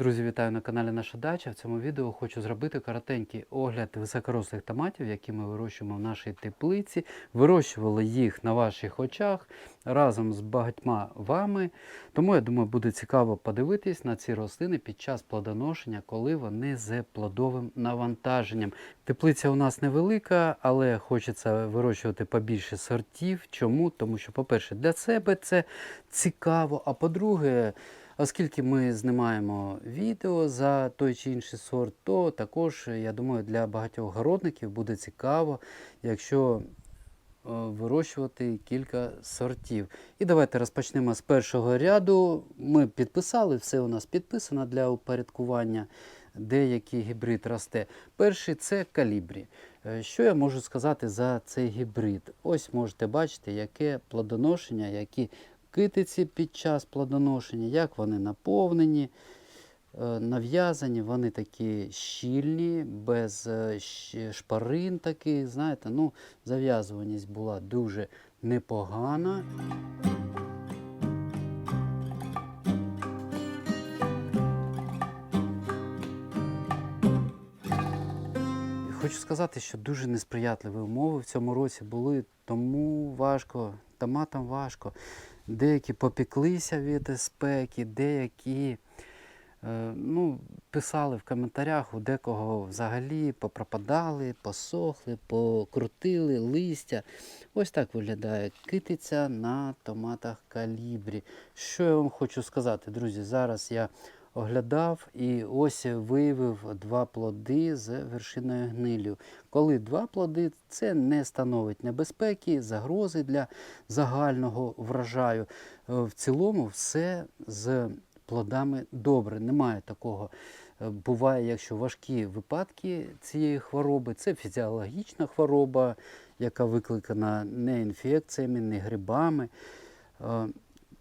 Друзі, вітаю на каналі Наша Дача. В цьому відео хочу зробити коротенький огляд високорослих томатів, які ми вирощуємо в нашій теплиці. Вирощували їх на ваших очах разом з багатьма вами. Тому я думаю, буде цікаво подивитись на ці рослини під час плодоношення, коли вони з плодовим навантаженням. Теплиця у нас невелика, але хочеться вирощувати побільше сортів. Чому? Тому що, по-перше, для себе це цікаво, а по-друге, Оскільки ми знімаємо відео за той чи інший сорт, то також, я думаю, для багатьох городників буде цікаво, якщо е, вирощувати кілька сортів. І давайте розпочнемо з першого ряду. Ми підписали, все у нас підписано для упорядкування, де який гібрид росте. Перший це калібрі. Е, Що я можу сказати за цей гібрид? Ось можете бачити, яке плодоношення, які китиці під час плодоношення, як вони наповнені, е, нав'язані, вони такі щільні, без е, шпарин таких, знаєте, ну, зав'язуваність була дуже непогана. Хочу сказати, що дуже несприятливі умови в цьому році були, тому важко, томатам важко. Деякі попіклися від спеки, деякі е, ну, писали в коментарях, у декого взагалі попропадали, посохли, покрутили листя. Ось так виглядає китиця на томатах калібрі. Що я вам хочу сказати, друзі? Зараз я оглядав і ось виявив два плоди з вершиною гнилю. Коли два плоди, це не становить небезпеки, загрози для загального врожаю. Е, В цілому все з плодами добре. Немає такого. Е, Буває, якщо важкі випадки цієї хвороби, це фізіологічна хвороба, яка викликана не інфекціями, не грибами.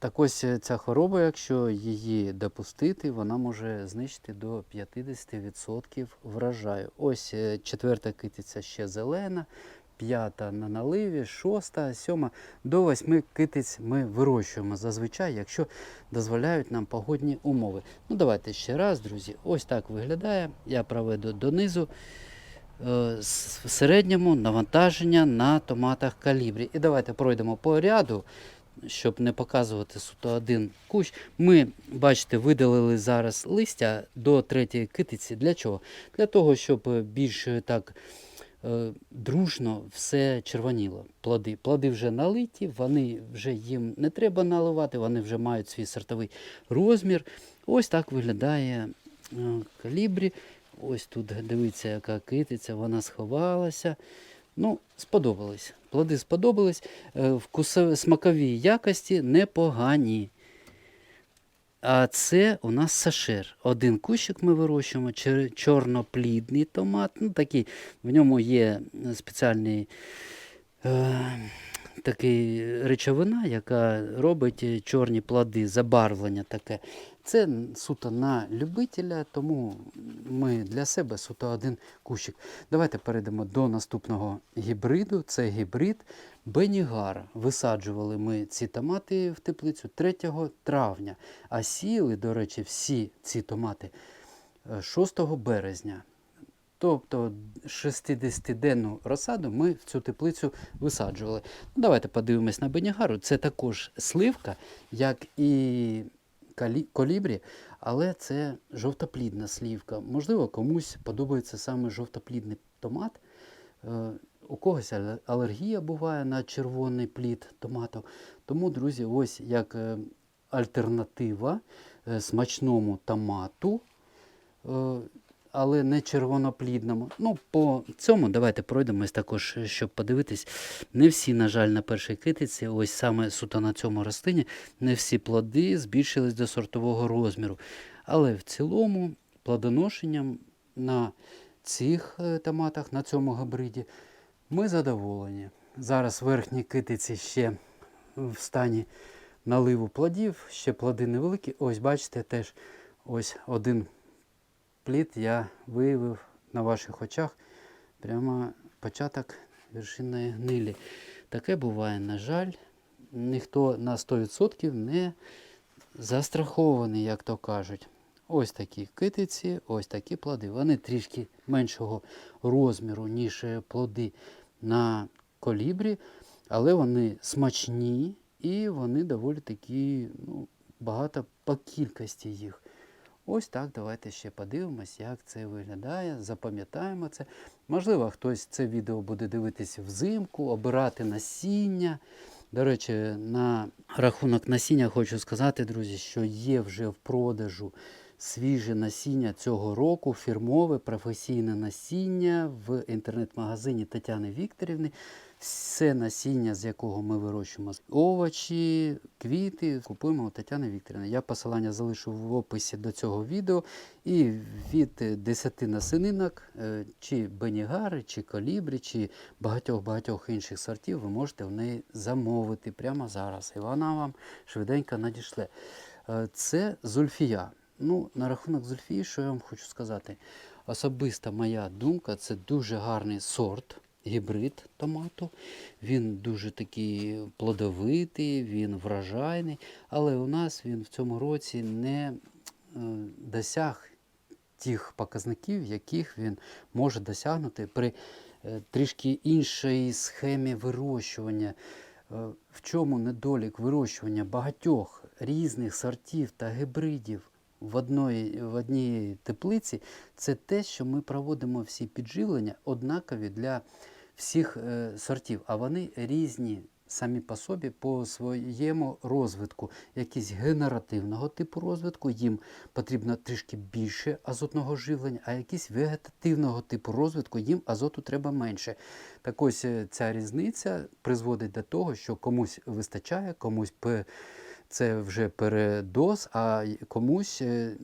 Так ось е, ця хвороба, якщо її допустити, вона може знищити до 50% врожаю. Ось е, четверта китиця ще зелена, п'ята на наливі, шоста, сьома до восьми китиць ми вирощуємо зазвичай, якщо дозволяють нам погодні умови. Ну давайте ще раз, друзі. Ось так виглядає. Я проведу донизу. Е, В середньому навантаження на томатах калібрі. І давайте пройдемо по ряду щоб не показувати суто один кущ, ми, бачите, видалили зараз листя до третьої китиці. Для чого? Для того, щоб більш е, так е, дружно все червоніло. Плоди. Плоди вже налиті, вони вже їм не треба наливати, вони вже мають свій сортовий розмір. Ось так виглядає е, калібрі. Ось тут дивіться, яка китиця, вона сховалася. Ну, сподобались. Плоди сподобались. Е, Вкусові, смакові якості непогані. А це у нас сашер. Один кущик ми вирощуємо, чорноплідний томат. Ну, такий, в ньому є спеціальний е, такий речовина, яка робить е, чорні плоди, забарвлення таке. Це суто на любителя, тому ми для себе суто один кущик. Давайте перейдемо до наступного гібриду. Це гібрид Бенігар. Висаджували ми ці томати в теплицю 3 травня, а сіяли, до речі, всі ці томати е, 6 березня. Тобто 60-денну розсаду ми в цю теплицю висаджували. Ну, давайте подивимось на Бенігару. Це також сливка, як і колібрі, але це жовтоплідна слівка. Можливо, комусь подобається саме жовтоплідний томат. Е, У когось алергія буває на червоний плід томату. Тому, друзі, ось як е, альтернатива е, смачному томату. Але не червоноплідному. Ну, по цьому давайте пройдемось також, е, щоб подивитись. Не всі, на жаль, на першій китиці, ось саме суто на цьому рослині, не всі плоди збільшились до сортового розміру. Але в цілому плодоношенням на цих е, томатах, на цьому габриді, ми задоволені. Зараз верхні китиці ще в стані наливу плодів, ще плоди невеликі. Ось бачите, теж ось один плід я виявив на ваших очах прямо початок вершинної гнилі. Таке буває, на жаль, ніхто на 100% не застрахований, як то кажуть. Ось такі китиці, ось такі плоди. Вони трішки меншого розміру, ніж е, плоди на колібрі, але вони смачні і вони доволі такі ну, багато по кількості їх. Ось так, давайте ще подивимось, як це виглядає. Запам'ятаємо це. Можливо, хтось це відео буде дивитися взимку, обирати насіння. До речі, на рахунок насіння хочу сказати, друзі, що є вже в продажу свіже насіння цього року, фірмове професійне насіння в інтернет-магазині Тетяни Вікторівни. Все насіння, з якого ми вирощуємо овочі, квіти, купуємо у Тетяни Вікторівни. Я посилання залишу в описі до цього відео. І від 10 насининок, е, чи бенігари, чи колібрі, чи багатьох-багатьох інших сортів ви можете в неї замовити прямо зараз. І вона вам швиденько надішле. Е, Це зульфія. Ну, на рахунок зульфії, що я вам хочу сказати? Особиста моя думка, це дуже гарний сорт, гібрид томату. Він дуже такий плодовитий, він вражайний, але у нас він в цьому році не е, досяг тих показників, яких він може досягнути при е, трішки іншій схемі вирощування. Е, В чому недолік вирощування багатьох різних сортів та гібридів в одної, в одній теплиці, це те, що ми проводимо всі підживлення однакові для всіх е, сортів, а вони різні самі по собі по своєму розвитку. Якісь генеративного типу розвитку, їм потрібно трішки більше азотного живлення, а якісь вегетативного типу розвитку, їм азоту треба менше. Так ось е, ця різниця призводить до того, що комусь вистачає, комусь це вже передоз, а комусь е,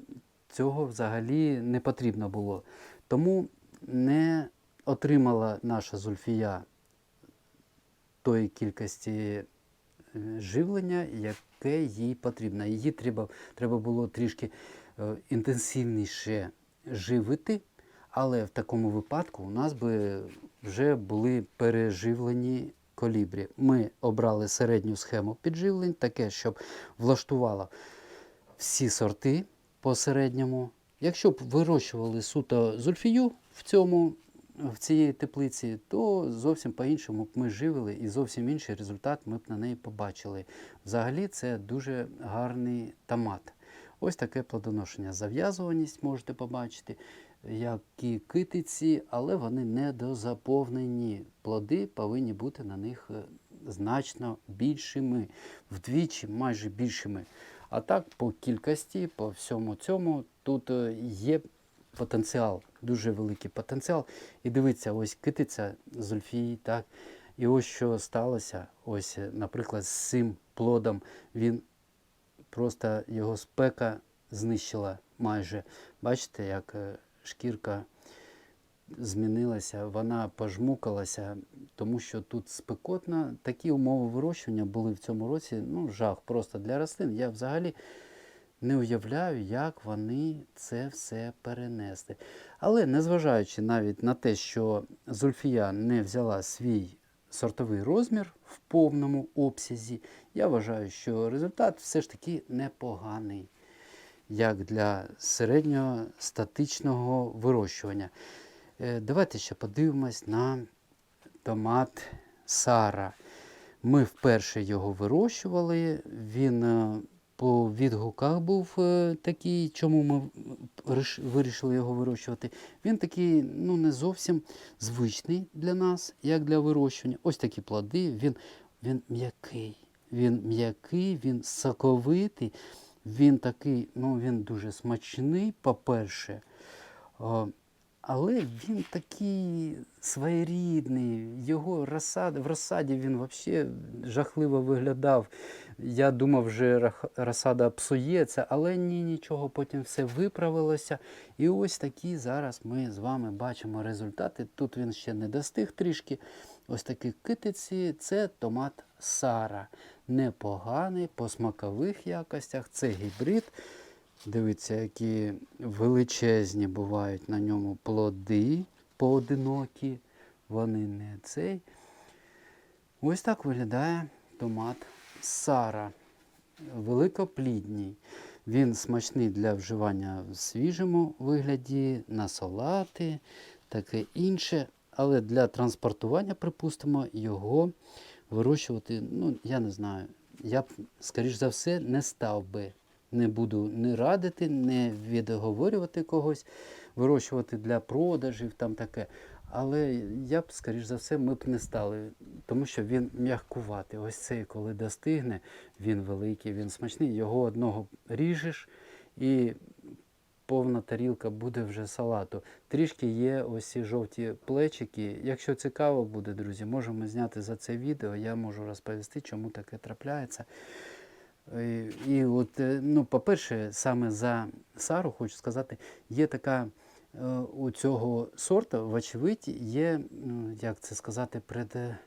цього взагалі не потрібно було. Тому не отримала наша Зульфія тої кількості е, живлення, яке їй потрібно. Її треба, треба було трішки е, інтенсивніше живити, але в такому випадку у нас би вже були переживлені колібрі. Ми обрали середню схему підживлень, таке, щоб влаштувало всі сорти по середньому. Якщо б вирощували суто зульфію в цьому в цієї теплиці, то зовсім по-іншому б ми живили і зовсім інший результат ми б на неї побачили. Взагалі це дуже гарний томат. Ось таке плодоношення. Зав'язуваність можете побачити, які китиці, але вони недозаповнені. Плоди повинні бути на них е, значно більшими, вдвічі майже більшими. А так, по кількості, по всьому цьому, тут е, є потенціал, дуже великий потенціал. І дивіться, ось китиця Зульфії, так. І ось що сталося, ось, е, наприклад, з цим плодом він просто його спека знищила майже. Бачите, як шкірка змінилася, вона пожмукалася, тому що тут спекотно. Такі умови вирощування були в цьому році. Ну, жах просто для рослин. Я взагалі не уявляю, як вони це все перенесли. Але незважаючи навіть на те, що Зульфія не взяла свій сортовий розмір в повному обсязі, я вважаю, що результат все ж таки непоганий, як для середнього статичного вирощування. Е, Давайте ще подивимось на томат Сара. Ми вперше його вирощували. Він е, по відгуках був е, такий, чому ми вирішили його вирощувати. Він такий ну, не зовсім звичний для нас, як для вирощування. Ось такі плоди. Він, він м'який. Він м'який, він соковитий, він такий, ну він дуже смачний, по-перше. Але він такий своєрідний. Його розсад, в розсаді він взагалі жахливо виглядав. Я думав, вже розсада псується, але ні, нічого, потім все виправилося. І ось такі зараз ми з вами бачимо результати. Тут він ще не достиг трішки. Ось такі китиці це томат Сара. Непоганий по смакових якостях. Це гібрид. Дивіться, які величезні бувають на ньому плоди поодинокі. Вони не цей. Ось так виглядає томат Сара. Великоплідній. Він смачний для вживання в свіжому вигляді, на салати, таке інше. Але для транспортування, припустимо, його вирощувати, ну, я не знаю. Я б, скоріш за все, не став би. Не буду не радити, не відговорювати когось, вирощувати для продажів, там таке. Але я б, скоріш за все, ми б не стали, тому що він м'ягкуватий. Ось цей, коли достигне, він великий, він смачний. Його одного ріжеш і повна тарілка буде вже салату. Трішки є ось ці жовті плечики. Якщо цікаво буде, друзі, можемо зняти за це відео. Я можу розповісти, чому таке трапляється. І, і от, е, ну, по-перше, саме за Сару хочу сказати, є така е, у цього сорту, вочевидь, є, як це сказати, пред, е,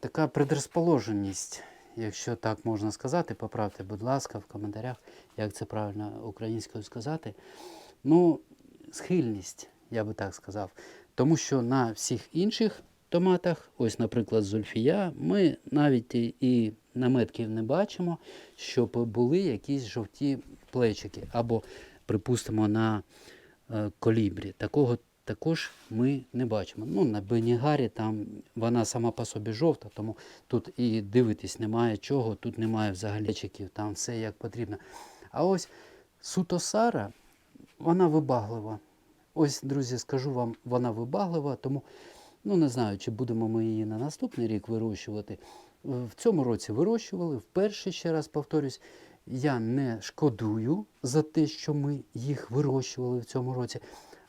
така предрозположеність, якщо так можна сказати, поправте, будь ласка, в коментарях, як це правильно українською сказати. Ну, схильність, я би так сказав. Тому що на всіх інших томатах, ось, наприклад, зульфія, ми навіть і наметків не бачимо, щоб були якісь жовті плечики. Або, припустимо, на е, колібрі. Такого також ми не бачимо. Ну, на Бенігарі там вона сама по собі жовта, тому тут і дивитись немає чого, тут немає взагалі чеків, там все як потрібно. А ось суто Сара, вона вибаглива. Ось, друзі, скажу вам, вона вибаглива, тому ну не знаю, чи будемо ми її на наступний рік вирощувати. В цьому році вирощували, вперше ще раз повторюсь, я не шкодую за те, що ми їх вирощували в цьому році.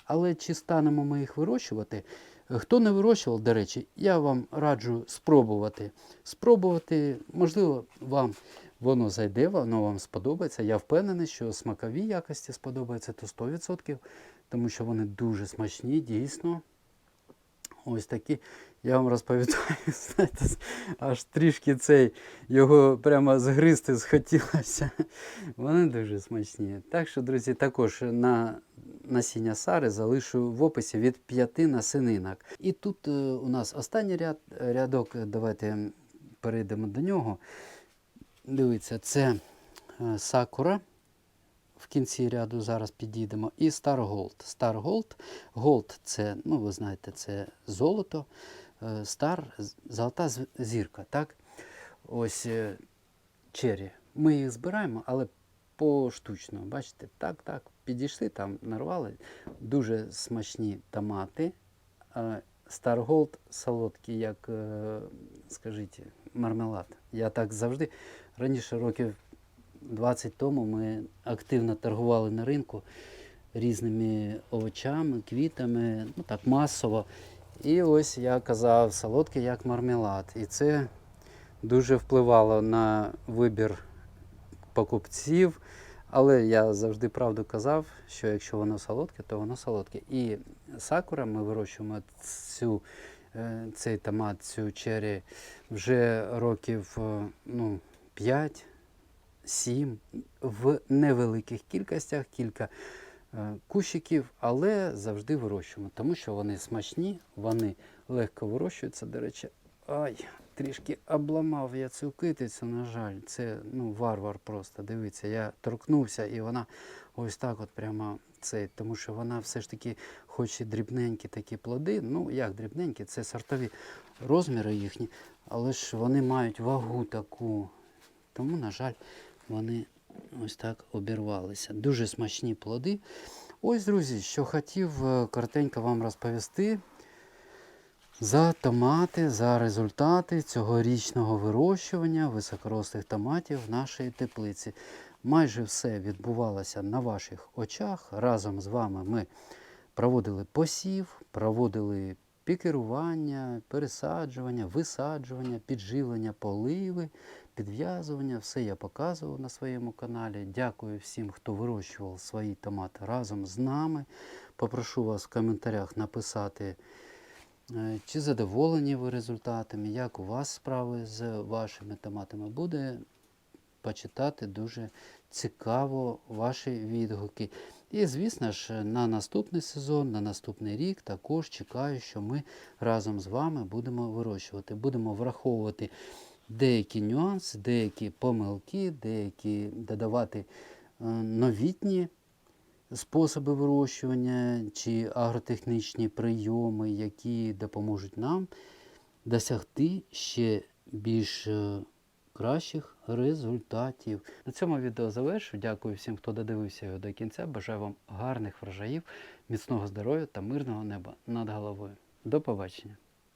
Але чи станемо ми їх вирощувати? Хто не вирощував, до речі, я вам раджу спробувати. Спробувати, можливо, вам воно зайде, воно вам сподобається. Я впевнений, що смакові якості сподобаються то 100%, тому що вони дуже смачні, дійсно. Ось такі. Я вам розповідаю, знаєте, аж трішки цей його прямо згризти схотілося. Вони дуже смачні. Так що, друзі, також на насіння сари залишу в описі від 5 насининок. І тут е, у нас останній ряд, рядок, давайте перейдемо до нього. Дивіться, це е, сакура. В кінці ряду зараз підійдемо. І Star Gold. Star Gold. Це, ну ви знаєте, це золото. Е, Star золота зірка. Так? Ось е, чері. Ми їх збираємо, але поштучно. Бачите, так, так, підійшли, там нарвали. Дуже смачні томати. Е, Gold солодкі, як, е, скажіть, мармелад. Я так завжди. Раніше років 20 тому ми активно торгували на ринку різними овочами, квітами, ну так масово. І ось я казав, солодкий як мармелад. І це дуже впливало на вибір покупців. Але я завжди правду казав, що якщо воно солодке, то воно солодке. І сакура ми вирощуємо цю, е, цей томат, цю чері вже років е, ну, 5 сім в невеликих кількостях, кілька е, кущиків, але завжди вирощуємо, тому що вони смачні, вони легко вирощуються. До речі, ай, трішки обламав я цю китицю, на жаль, це ну, варвар просто. Дивіться, я торкнувся і вона ось так от прямо цей, тому що вона все ж таки, хоч і дрібненькі такі плоди, ну як дрібненькі, це сортові розміри їхні, але ж вони мають вагу таку. Тому, на жаль, вони ось так обірвалися. Дуже смачні плоди. Ось, друзі, що хотів е, коротенько вам розповісти за томати, за результати цьогорічного вирощування високорослих томатів в нашій теплиці. Майже все відбувалося на ваших очах. Разом з вами ми проводили посів, проводили пікерування, пересаджування, висаджування, підживлення, поливи, підв'язування. Все я показував на своєму каналі. Дякую всім, хто вирощував свої томати разом з нами. Попрошу вас в коментарях написати, е, чи задоволені ви результатами, як у вас справи з вашими томатами. Буде почитати дуже цікаво ваші відгуки. І, звісно ж, на наступний сезон, на наступний рік також чекаю, що ми разом з вами будемо вирощувати. Будемо враховувати деякі нюанси, деякі помилки, деякі додавати е, новітні способи вирощування чи агротехнічні прийоми, які допоможуть нам досягти ще більш е, кращих результатів. На цьому відео завершу. Дякую всім, хто додивився його до кінця. Бажаю вам гарних врожаїв, міцного здоров'я та мирного неба над головою. До побачення!